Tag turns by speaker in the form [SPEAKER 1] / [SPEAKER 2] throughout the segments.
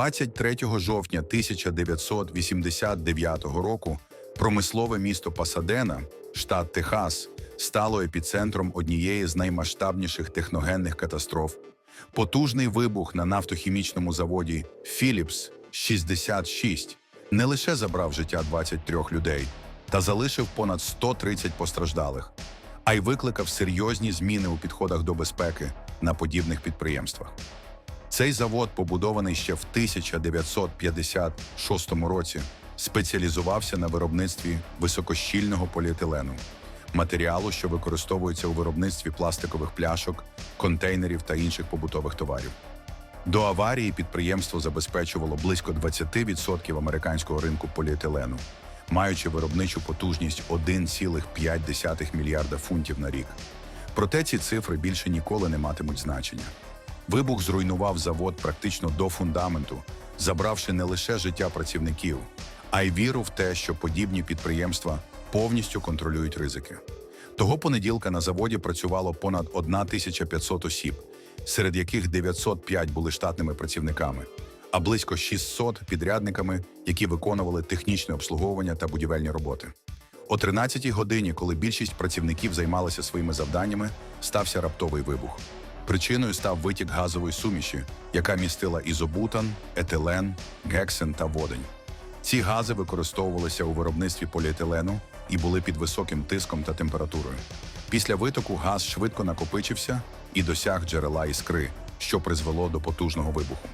[SPEAKER 1] 23 жовтня 1989 року промислове місто Пасадена, штат Техас, стало епіцентром однієї з наймасштабніших техногенних катастроф. Потужний вибух на нафтохімічному заводі Philips 66 не лише забрав життя 23 людей та залишив понад 130 постраждалих, а й викликав серйозні зміни у підходах до безпеки на подібних підприємствах. Цей завод, побудований ще в 1956 році, спеціалізувався на виробництві високощільного поліетилену, матеріалу, що використовується у виробництві пластикових пляшок, контейнерів та інших побутових товарів. До аварії підприємство забезпечувало близько 20% американського ринку поліетилену, маючи виробничу потужність 1,5 мільярда фунтів на рік. Проте ці цифри більше ніколи не матимуть значення. Вибух зруйнував завод практично до фундаменту, забравши не лише життя працівників, а й віру в те, що подібні підприємства повністю контролюють ризики. Того понеділка на заводі працювало понад 1500 осіб, серед яких 905 були штатними працівниками, а близько 600 підрядниками, які виконували технічне обслуговування та будівельні роботи. О 13-й годині, коли більшість працівників займалися своїми завданнями, стався раптовий вибух. Причиною став витік газової суміші, яка містила ізобутан, етилен, гексен та водень. Ці гази використовувалися у виробництві поліетилену і були під високим тиском та температурою. Після витоку газ швидко накопичився і досяг джерела іскри, що призвело до потужного вибуху.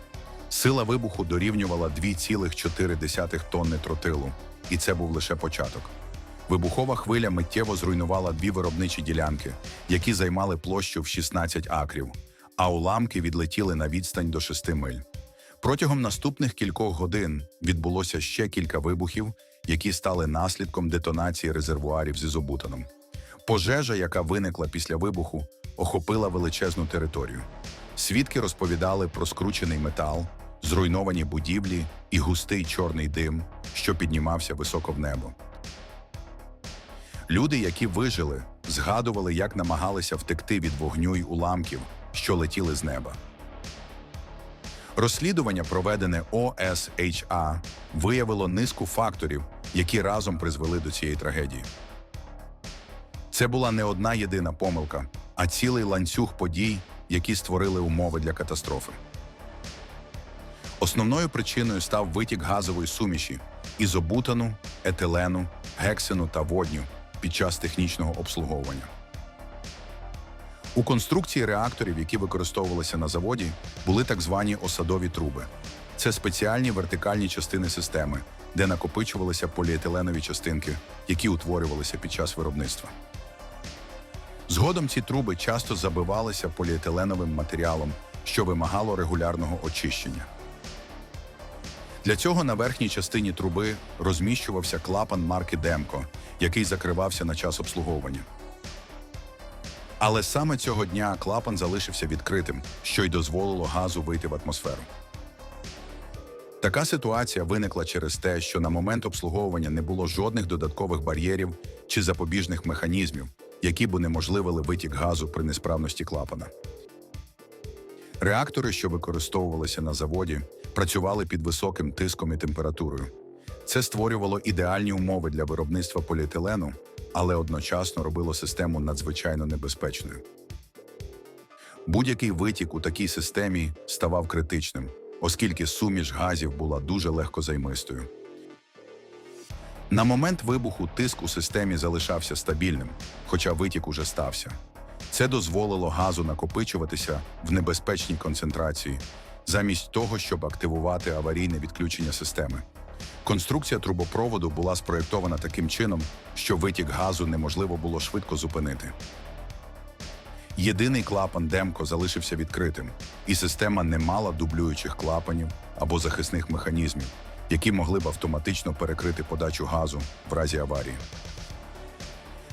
[SPEAKER 1] Сила вибуху дорівнювала 2,4 тонни тротилу, і це був лише початок. Вибухова хвиля миттєво зруйнувала дві виробничі ділянки, які займали площу в 16 акрів, а уламки відлетіли на відстань до 6 миль. Протягом наступних кількох годин відбулося ще кілька вибухів, які стали наслідком детонації резервуарів з ізобутаном. Пожежа, яка виникла після вибуху, охопила величезну територію. Свідки розповідали про скручений метал, зруйновані будівлі і густий чорний дим, що піднімався високо в небо. Люди, які вижили, згадували, як намагалися втекти від вогню й уламків, що летіли з неба. Розслідування, проведене ОСHA, виявило низку факторів, які разом призвели до цієї трагедії. Це була не одна єдина помилка, а цілий ланцюг подій, які створили умови для катастрофи. Основною причиною став витік газової суміші ізобутану, етилену, гексену та водню під час технічного обслуговування. У конструкції реакторів, які використовувалися на заводі, були так звані осадові труби. Це спеціальні вертикальні частини системи, де накопичувалися поліетиленові частинки, які утворювалися під час виробництва. Згодом ці труби часто забивалися поліетиленовим матеріалом, що вимагало регулярного очищення. Для цього на верхній частині труби розміщувався клапан марки Демко, який закривався на час обслуговування. Але саме цього дня клапан залишився відкритим, що й дозволило газу вийти в атмосферу. Така ситуація виникла через те, що на момент обслуговування не було жодних додаткових бар'єрів чи запобіжних механізмів, які б унеможливили витік газу при несправності клапана. Реактори, що використовувалися на заводі, працювали під високим тиском і температурою. Це створювало ідеальні умови для виробництва поліетилену, але одночасно робило систему надзвичайно небезпечною. Будь-який витік у такій системі ставав критичним, оскільки суміш газів була дуже легкозаймистою. На момент вибуху тиск у системі залишався стабільним, хоча витік уже стався. Це дозволило газу накопичуватися в небезпечній концентрації, замість того, щоб активувати аварійне відключення системи. Конструкція трубопроводу була спроєктована таким чином, що витік газу неможливо було швидко зупинити. Єдиний клапан Демко залишився відкритим, і система не мала дублюючих клапанів або захисних механізмів, які могли б автоматично перекрити подачу газу в разі аварії.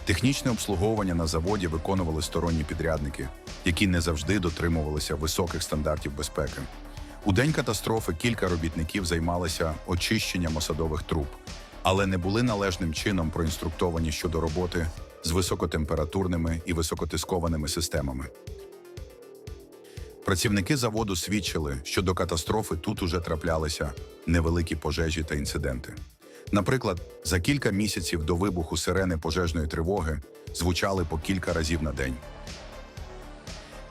[SPEAKER 1] Технічне обслуговування на заводі виконували сторонні підрядники, які не завжди дотримувалися високих стандартів безпеки. У день катастрофи кілька робітників займалися очищенням осадових труб, але не були належним чином проінструктовані щодо роботи з високотемпературними і високотискованими системами. Працівники заводу свідчили, що до катастрофи тут уже траплялися невеликі пожежі та інциденти. Наприклад, за кілька місяців до вибуху сирени пожежної тривоги звучали по кілька разів на день.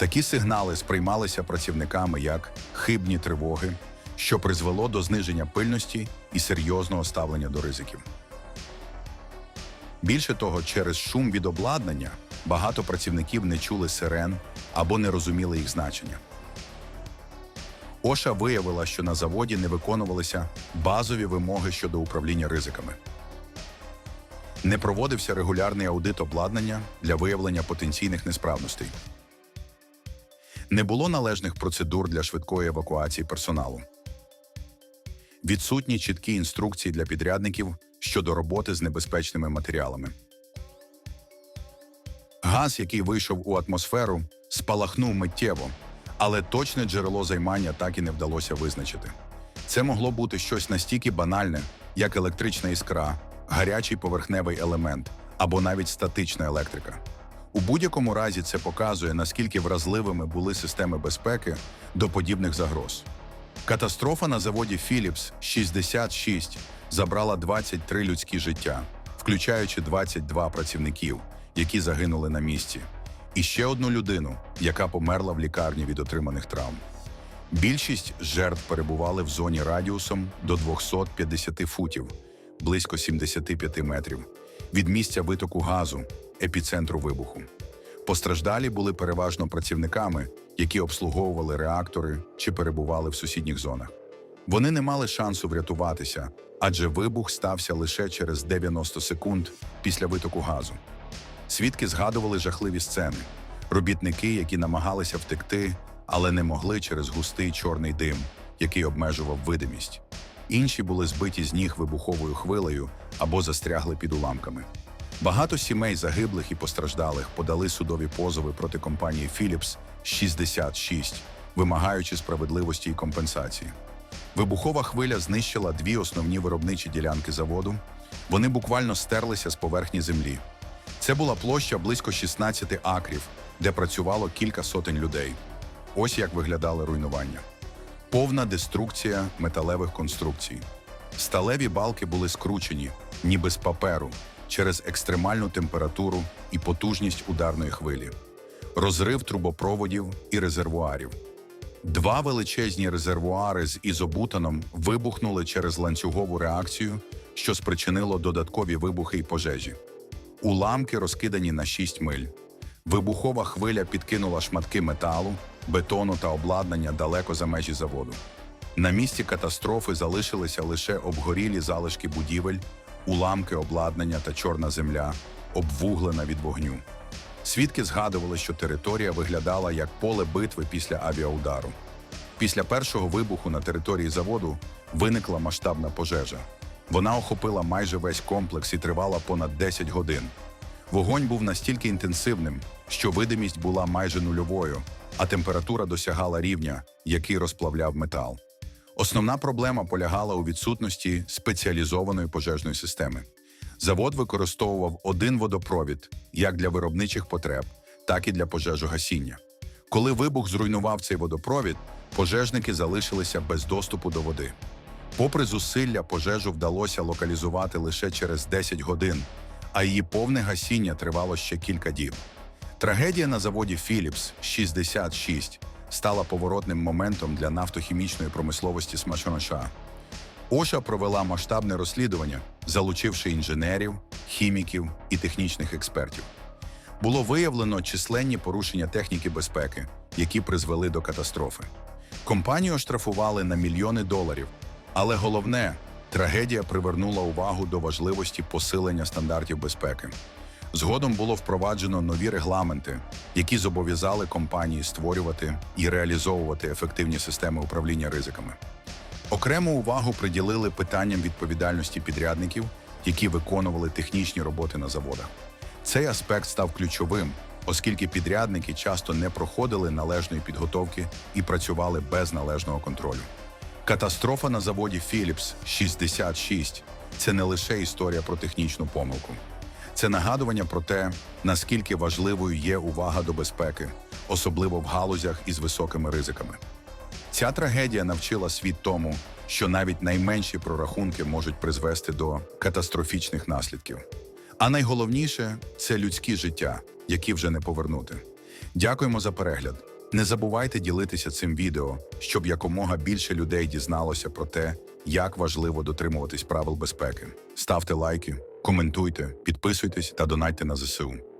[SPEAKER 1] Такі сигнали сприймалися працівниками як хибні тривоги, що призвело до зниження пильності і серйозного ставлення до ризиків. Більше того, через шум від обладнання багато працівників не чули сирен або не розуміли їх значення. Оша виявила, що на заводі не виконувалися базові вимоги щодо управління ризиками. Не проводився регулярний аудит обладнання для виявлення потенційних несправностей. Не було належних процедур для швидкої евакуації персоналу. Відсутні чіткі інструкції для підрядників щодо роботи з небезпечними матеріалами. Газ, який вийшов у атмосферу, спалахнув миттєво, але точне джерело займання так і не вдалося визначити. Це могло бути щось настільки банальне, як електрична іскра, гарячий поверхневий елемент або навіть статична електрика. У будь-якому разі це показує, наскільки вразливими були системи безпеки до подібних загроз. Катастрофа на заводі Philips 66 забрала 23 людські життя, включаючи 22 працівників, які загинули на місці, і ще одну людину, яка померла в лікарні від отриманих травм. Більшість жертв перебували в зоні радіусом до 250 футів, близько 75 метрів, від місця витоку газу, епіцентру вибуху. Постраждалі були переважно працівниками, які обслуговували реактори чи перебували в сусідніх зонах. Вони не мали шансу врятуватися, адже вибух стався лише через 90 секунд після витоку газу. Свідки згадували жахливі сцени: робітники, які намагалися втекти, але не могли через густий чорний дим, який обмежував видимість. Інші були збиті з ніг вибуховою хвилею або застрягли під уламками. Багато сімей загиблих і постраждалих подали судові позови проти компанії Philips 66, вимагаючи справедливості і компенсації. Вибухова хвиля знищила дві основні виробничі ділянки заводу. Вони буквально стерлися з поверхні землі. Це була площа близько 16 акрів, де працювало кілька сотень людей. Ось як виглядали руйнування. Повна деструкція металевих конструкцій. Сталеві балки були скручені, ніби з паперу, через екстремальну температуру і потужність ударної хвилі, розрив трубопроводів і резервуарів. Два величезні резервуари з ізобутаном вибухнули через ланцюгову реакцію, що спричинило додаткові вибухи і пожежі. Уламки розкидані на 6 миль. Вибухова хвиля підкинула шматки металу, бетону та обладнання далеко за межі заводу. На місці катастрофи залишилися лише обгорілі залишки будівель, уламки обладнання та чорна земля, обвуглена від вогню. Свідки згадували, що територія виглядала як поле битви після авіаудару. Після першого вибуху на території заводу виникла масштабна пожежа. Вона охопила майже весь комплекс і тривала понад 10 годин. Вогонь був настільки інтенсивним, що видимість була майже нульовою, а температура досягала рівня, який розплавляв метал. Основна проблема полягала у відсутності спеціалізованої пожежної системи. Завод використовував один водопровід як для виробничих потреб, так і для пожежогасіння. Коли вибух зруйнував цей водопровід, пожежники залишилися без доступу до води. Попри зусилля, пожежу вдалося локалізувати лише через 10 годин, а її повне гасіння тривало ще кілька діб. Трагедія на заводі Philips 66 стала поворотним моментом для нафтохімічної промисловості США. Оша провела масштабне розслідування, залучивши інженерів, хіміків і технічних експертів. Було виявлено численні порушення техніки безпеки, які призвели до катастрофи. Компанію оштрафували на мільйони доларів, але головне, трагедія привернула увагу до важливості посилення стандартів безпеки. Згодом було впроваджено нові регламенти, які зобов'язали компанії створювати і реалізовувати ефективні системи управління ризиками. Окрему увагу приділили питанням відповідальності підрядників, які виконували технічні роботи на заводах. Цей аспект став ключовим, оскільки підрядники часто не проходили належної підготовки і працювали без належного контролю. Катастрофа на заводі Philips 66 – це не лише історія про технічну помилку. Це нагадування про те, наскільки важливою є увага до безпеки, особливо в галузях із високими ризиками. Ця трагедія навчила світ тому, що навіть найменші прорахунки можуть призвести до катастрофічних наслідків. А найголовніше це людські життя, які вже не повернути. Дякуємо за перегляд. Не забувайте ділитися цим відео, щоб якомога більше людей дізналося про те, як важливо дотримуватись правил безпеки. Ставте лайки, коментуйте, підписуйтесь та донайте на ЗСУ.